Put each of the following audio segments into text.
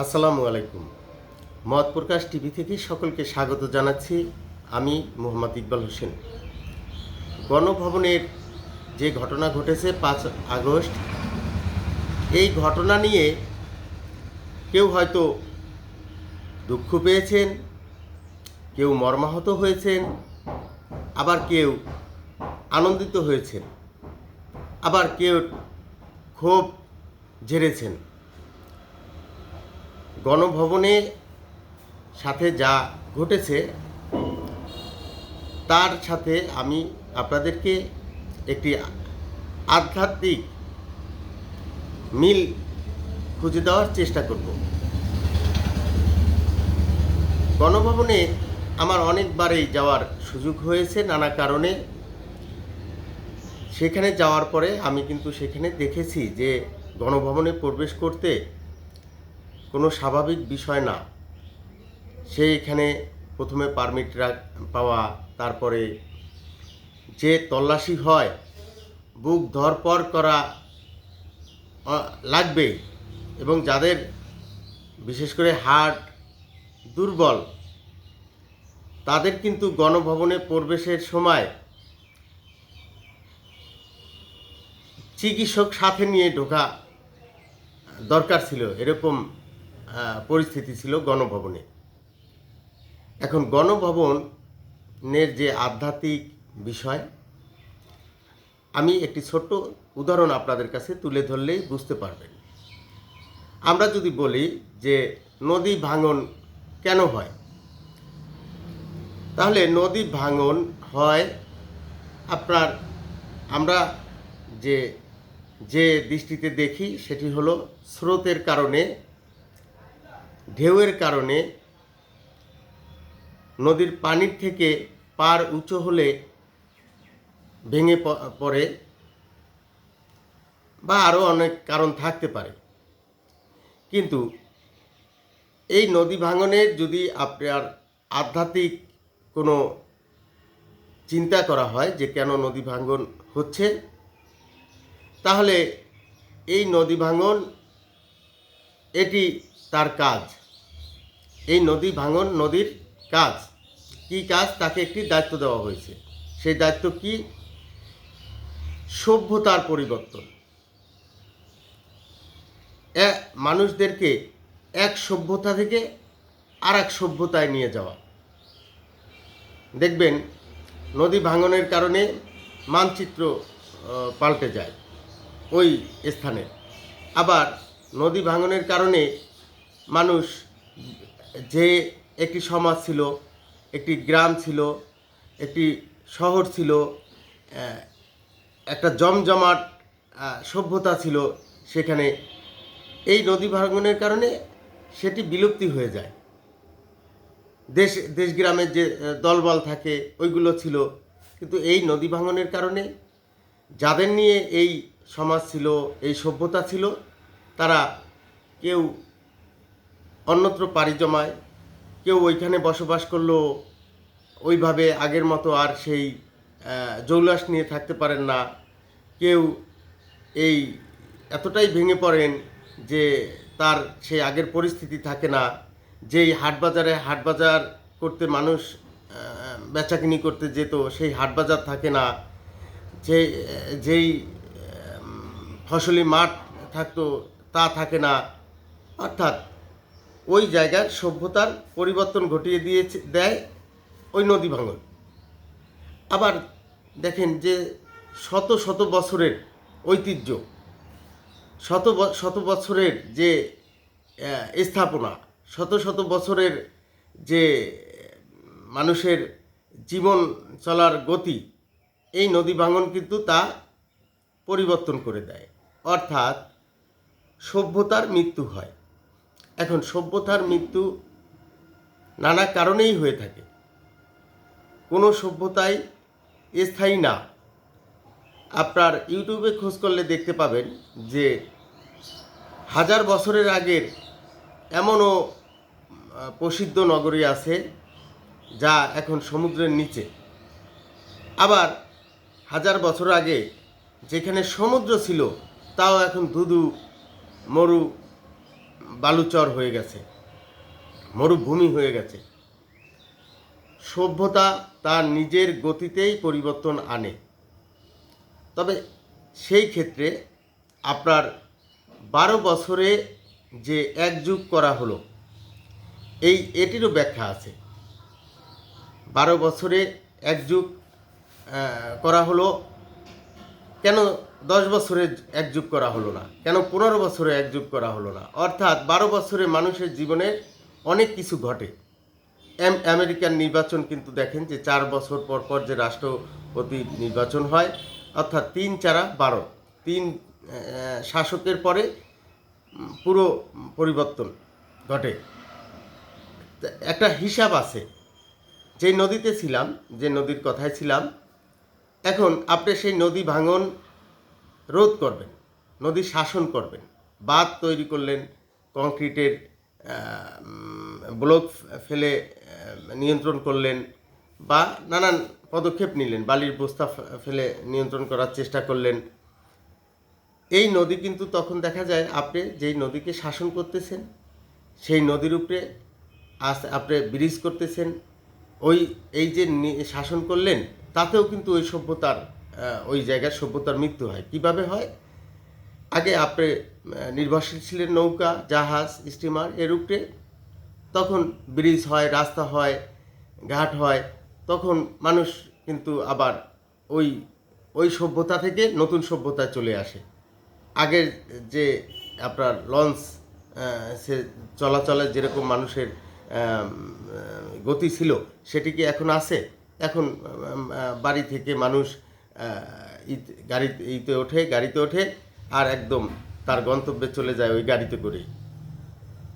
আসসালামু আলাইকুম। মত প্রকাশ টিভি থেকে সকলকে স্বাগত জানাচ্ছি আমি মোহাম্মদ ইকবাল হোসেন। গণভবনের যে ঘটনা ঘটেছে পাঁচ আগস্ট, এই ঘটনা নিয়ে কেউ হয়তো দুঃখ পেয়েছেন, কেউ মর্মাহত হয়েছেন, আবার কেউ আনন্দিত হয়েছেন, আবার কেউ ক্ষোভ ঝেড়েছেন। গণভবনের সাথে যা ঘটেছে, তার সাথে আমি আপনাদেরকে একটি আধ্যাত্মিক মিল খুঁজে দেওয়ার চেষ্টা করব। গণভবনে আমার অনেকবারই যাওয়ার সুযোগ হয়েছে নানা কারণে। সেখানে যাওয়ার পরে আমি কিন্তু সেখানে দেখেছি যে গণভবনে প্রবেশ করতে কোনো স্বাভাবিক বিষয় না। সে এখানে প্রথমে পারমিট পাওয়া, তারপরে যে তল্লাশি হয়, বুক ধরপর করা লাগবে এবং যাদের বিশেষ করে হার্ট দুর্বল, তাদের কিন্তু গণভবনে প্রবেশের সময় চিকিৎসক সাথে নিয়ে ঢোকা দরকার ছিল। এরকম পরিস্থিতি ছিল গণভবনে। এখন গণভবনের যে আধ্যাত্মিক বিষয়, আমি একটি ছোট্ট উদাহরণ আপনাদের কাছে তুলে ধরলেই বুঝতে পারবেন। আমরা যদি বলি যে নদী ভাঙন কেন হয়? তাহলে নদী ভাঙন হয় আপনার, আমরা যে যে দৃষ্টিতে দেখি সেটি হলো স্রোতের কারণে ঢেউয়ের কারণে নদীর পানির থেকে পার উঁচু হলে ভেঙে পড়ে বা আরও অনেক কারণ থাকতে পারে। কিন্তু এই নদী ভাঙনের যদি আপনার আধ্যাত্মিক কোনো চিন্তা করা হয় যে কেন নদী ভাঙন হচ্ছে, তাহলে এই নদী ভাঙন এটি তার কাজ। এই নদী ভাঙন নদীর কাজ। কি কাজ? তাকে একটি দায়িত্ব দেওয়া হয়েছে। সেই দায়িত্ব কি? সভ্যতার পরিবর্তন। মানুষদেরকে এক সভ্যতা থেকে আর এক সভ্যতায় নিয়ে যাওয়া। দেখবেন, নদী ভাঙনের কারণে মানচিত্র পাল্টে যায় ওই স্থানে। আবার নদী ভাঙনের কারণে মানুষ যে একটি সমাজ ছিল, একটি গ্রাম ছিল, একটি শহর ছিল একটা জমজমাট সভ্যতা ছিল সেখানে, এই নদী ভাঙনের কারণে সেটি বিলুপ্তি হয়ে যায়। দেশ দেশ গ্রামের যে দলবল থাকে, ওইগুলো ছিল। কিন্তু এই নদী ভাঙনের কারণে যাদের নিয়ে এই সমাজ ছিল, এই সভ্যতা ছিল, তারা কেউ অন্যত্র পাড়ি জমায়। কেউ ওইখানে বসবাস করলেও ওইভাবে আগের মতো আর সেই জৌলাস নিয়ে থাকতে পারেন না। কেউ এই এতটাই ভেঙে পড়েন যে তার সেই আগের পরিস্থিতি থাকে না। যেই হাট বাজারে হাট বাজার করতে মানুষ বেচাকিনি করতে যেত, সেই হাট বাজার থাকে না। যে, যেই ফসলি মাঠ থাকতো তা থাকে না। অর্থাৎ ওই জায়গার সভ্যতার পরিবর্তন ঘটিয়ে দিয়েছে, দেয় ওই নদী ভাঙন। আবার দেখেন যে শত শত বছরের ঐতিহ্য, শত শত বছরের যে স্থাপনা, শত শত বছরের যে, মানুষের জীবন চলার গতি, এই নদী ভাঙন কিন্তু তা পরিবর্তন করে দেয়। অর্থাৎ সভ্যতার মৃত্যু হয়। এখন সভ্যতার মৃত্যু নানা কারণেই হয়ে থাকে। কোনো সভ্যতাই স্থায়ী না। আপনার ইউটিউবে খোঁজ করলে দেখতে পাবেন যে হাজার বছরের আগের এমনও প্রসিদ্ধ নগরী আছে যা এখন সমুদ্রের নিচে। আবার হাজার বছর আগে যেখানে সমুদ্র ছিল, তাও এখন ধুধু, মরু বালুচর হয়ে গেছে, মরুভূমি হয়ে গেছে। সভ্যতা তার নিজের গতিতেই পরিবর্তন আনে। তবে সেই ক্ষেত্রে আপনার বারো বছরে যে এক যুগ করা হলো, এই এটিরও ব্যাখ্যা আছে। বারো বছরে এক যুগ করা হলো, কেন দশ বছরে এক যুগ করা হলো না। কেন পনেরো বছরে এক যুগ করা হলো না? অর্থাৎ বারো বছরে মানুষের জীবনে অনেক কিছু ঘটে। আম- আমেরিকান নির্বাচন কিন্তু দেখেন যে চার বছর পর পর যে রাষ্ট্রপতি নির্বাচন হয়, অর্থাৎ তিন চারা বারো। তিন শাসকের পরে পুরো পরিবর্তন ঘটে। একটা হিসাব আছে। যেই নদীতে ছিলাম, যে নদীর কথায় ছিলাম, এখন আপনি সেই নদী ভাঙন রোধ করবেন, নদী শাসন করবেন। বাঁধ তৈরি করলেন, কংক্রিটের ব্লক ফেলে নিয়ন্ত্রণ করলেন বা নানান পদক্ষেপ নিলেন, বালির বস্তা ফেলে নিয়ন্ত্রণ করার চেষ্টা করলেন। এই নদী কিন্তু তখন দেখা যায় আপনি যেই নদীকে শাসন করতেছেন, সেই নদীর উপরে আস, আপনি ব্রিজ করতেছেন, ওই, এই যে শাসন করলেন, তাতেও কিন্তু ওই সভ্যতার ওই জায়গার সভ্যতার মৃত্যু হয়। কীভাবে হয়? আগে আপনি নির্ভরশীল ছিলেন নৌকা, জাহাজ, স্টিমার এর উপরে তখন ব্রিজ হয়, রাস্তা হয়, ঘাট হয়, তখন মানুষ কিন্তু আবার ওই ওই সভ্যতা থেকে নতুন সভ্যতায় চলে আসে। আগের যে আপনার লঞ্চ সে চলাচলে যেরকম মানুষের গতি ছিল, সেটি কি এখন আছে? এখন বাড়ি থেকে মানুষ আহ, ইত- ওঠে গাড়িতে ওঠে আর একদম তার গন্তব্যে চলে যায় ওই গাড়িতে করে।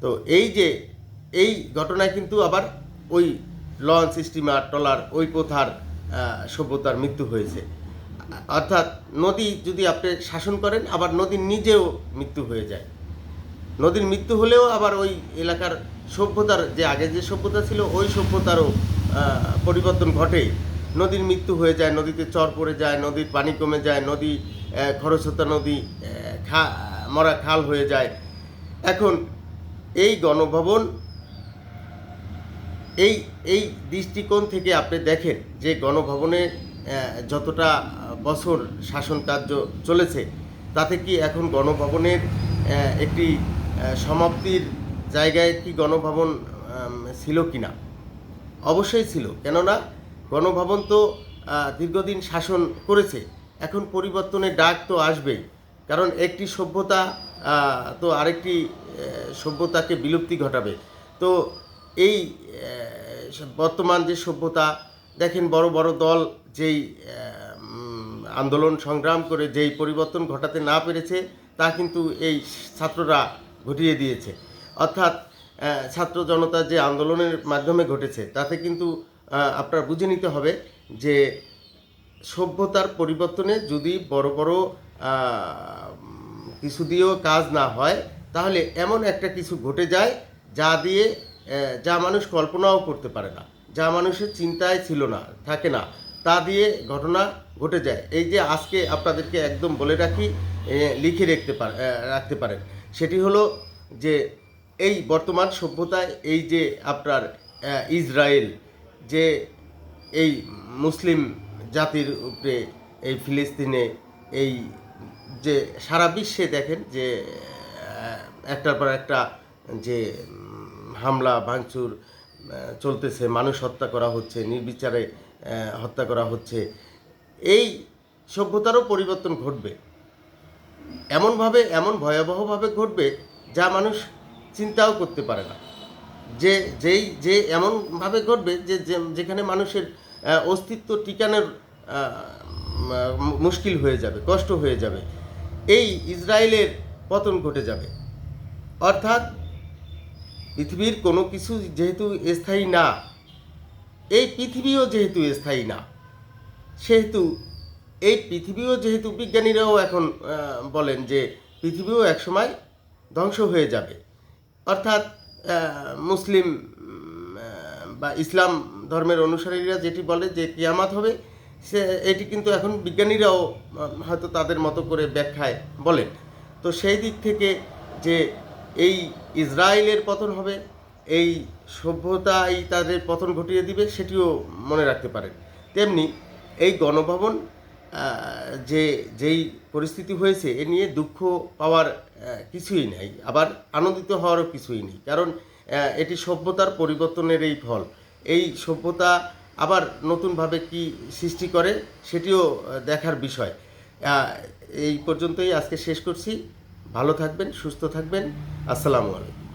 তো এই যে এই ঘটনায় কিন্তু আবার ওই লঞ্চ স্টিমার ট্রলার ওই প্রথার সভ্যতার মৃত্যু হয়েছে। অর্থাৎ নদী যদি আপনি শাসন করেন আবার নদীর নিজেও মৃত্যু হয়ে যায়। নদীর মৃত্যু হলেও আবার ওই এলাকার সভ্যতার যে আগে যে সভ্যতা ছিল ওই সভ্যতারও পরিবর্তন ঘটে। নদীর মৃত্যু হয়ে যায়, নদীতে চর পড়ে যায়, নদীর পানি কমে যায়, নদী খরস্রোতা নদী খা, মরা খাল হয়ে যায়। এখন এই গণভবন, এই এই দৃষ্টিকোণ থেকে আপনি দেখেন যে গণভবনে যতটা বছর শাসন কার্য চলেছে, তাতে কি এখন গণভবনের একটি সমাপ্তির জায়গায় কি গণভবন ছিল কি না অবশ্যই ছিল, কেননা গণভবন তো দীর্ঘদিন শাসন করেছে। এখন পরিবর্তনের ডাক তো আসবেই। কারণ একটি সভ্যতা তো আরেকটি সভ্যতাকে বিলুপ্তি ঘটাবে। তো এই বর্তমান যে সভ্যতা, দেখেন বড় বড় দল যেই আন্দোলন সংগ্রাম করে যেই পরিবর্তন ঘটাতে না পেরেছে, তা কিন্তু এই ছাত্ররা ঘটিয়ে দিয়েছে। অর্থাৎ ছাত্র জনতা যে আন্দোলনের মাধ্যমে ঘটেছে, তাতে কিন্তু আপনার বুঝে নিতে হবে যে সভ্যতার পরিবর্তনে যদি বড় বড় কিছু দিয়েও কাজ না হয়, তাহলে এমন একটা কিছু ঘটে যায় যা দিয়ে যা মানুষ কল্পনাও করতে পারে না, যা মানুষের চিন্তায় ছিল না, থাকে না, তা দিয়ে ঘটনা ঘটে যায়। এই যে আজকে আপনাদেরকে একদম বলে রাখি লিখে রাখতে পার রাখতে পারেন। সেটি হলো যে এই বর্তমান সভ্যতায় এই যে আপনার ইসরায়েল যে এই মুসলিম জাতির উপরে এই ফিলিস্তিনে এই যে সারা বিশ্বে দেখেন যে একটার পর একটা যে হামলা, ভাঙচুর চলতেছে, মানুষ হত্যা করা হচ্ছে, নির্বিচারে হত্যা করা হচ্ছে, এই সভ্যতারও পরিবর্তন ঘটবে। এমনভাবে, এমন ভয়াবহভাবে ঘটবে যা মানুষ চিন্তাও করতে পারে না। যে, যেই, যে এমনভাবে ঘটবে যে যেখানে মানুষের অস্তিত্ব টিকানোর মুশকিল হয়ে যাবে, কষ্ট হয়ে যাবে, এই ইসরায়েলের পতন ঘটে যাবে। অর্থাৎ পৃথিবীর কোনো কিছু যেহেতু স্থায়ী না, এই পৃথিবীও যেহেতু স্থায়ী না, সেহেতু এই পৃথিবীও যেহেতু বিজ্ঞানীরাও এখন বলেন যে পৃথিবীও একসময় ধ্বংস হয়ে যাবে। অর্থাৎ মুসলিম বা ইসলাম ধর্মের অনুসারীরা যেটি বলে যে কিয়ামাত হবে, সে, এটি কিন্তু এখন বিজ্ঞানীরাও হয়তো তাদের মতো করে ব্যাখ্যায় বলেন। তো সেই দিক থেকে যে এই ইসরায়েলের পতন হবে, এই সভ্যতাই তাদের পতন ঘটিয়ে দিবে, সেটিও মনে রাখতে পারেন। তেমনি এই গণভবন যে, যেই পরিস্থিতি হয়েছে, এ নিয়ে দুঃখ পাওয়ার কিছুই নেই। আবার আনন্দিত হওয়ারও কিছুই নেই। কারণ এটি সভ্যতার পরিবর্তনের এই ফল। এই সভ্যতা আবার নতুনভাবে কি সৃষ্টি করে, সেটিও দেখার বিষয়। এই পর্যন্তই আজকে শেষ করছি। ভালো থাকবেন, সুস্থ থাকবেন। আসসালামু আলাইকুম।